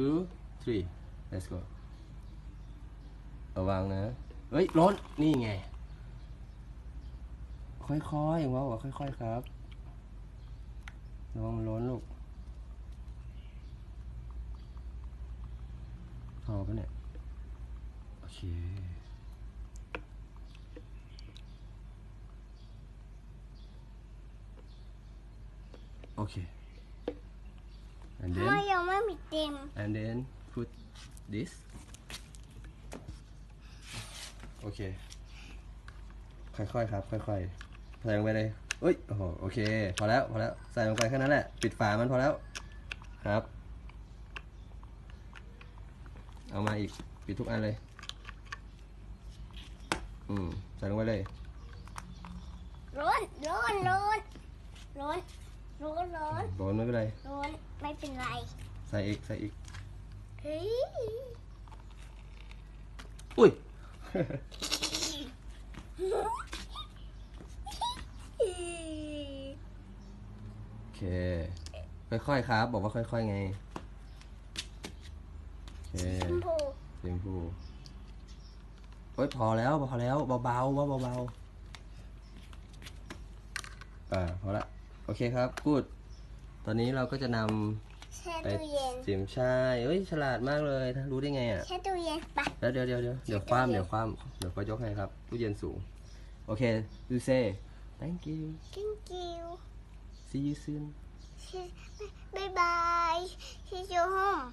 two three let's go ระวังนะ เฮ้ย ร้อน นี่ไง ค่อยๆว่าว่าค่อยๆ ครับระวังมันร้อนลูกพอปะเนี่ย โอเคโอเค and ทำไม then ยังไม่มีเต็ม and then put this โอเคค่อยๆครับ ค่อยๆใส่ลงไปเลยเอ้ยโอ้โหโอเค พอแล้ว พอแล้ว ใส่ลงไปแค่นั้นแหละ ปิดฝามันพอแล้ว ครับ เอามาอีก ปิดทุกอันเลย อืม ใส่ลงไปเลย ร้อน ร้อน ร้อน ร้อน ร้อน ร้อน ร้อนไม่เป็นไร ร้อน ไม่เป็นไร ใส่อีกใส่อีก เฮ้ยอุ้ย โอเค ค่อยๆ ครับ บอกว่าค่อยๆ ไง โอเคชมพูสีชมพูเฮ้ยพอแล้วพอแล้วเบาๆว่าเบาๆ อ่าพอละ โอเคครับพูด ตอนนี้เราก็จะนแช่ำไปตู้เย็นเสียมชายเฮ้ยฉลาดมากเลยรู้ได้ไงอะ แช่ตู้เย็นไป แล้วเดี๋ยวเดี๋ยวเดี๋ยวเดี๋ยวคว่ำเดี๋ยวคว่ำเดี๋ยวก็ยกให้ครับตู้เย็นสูง โอเค you say thank you thank you see you soon บายบาย see you home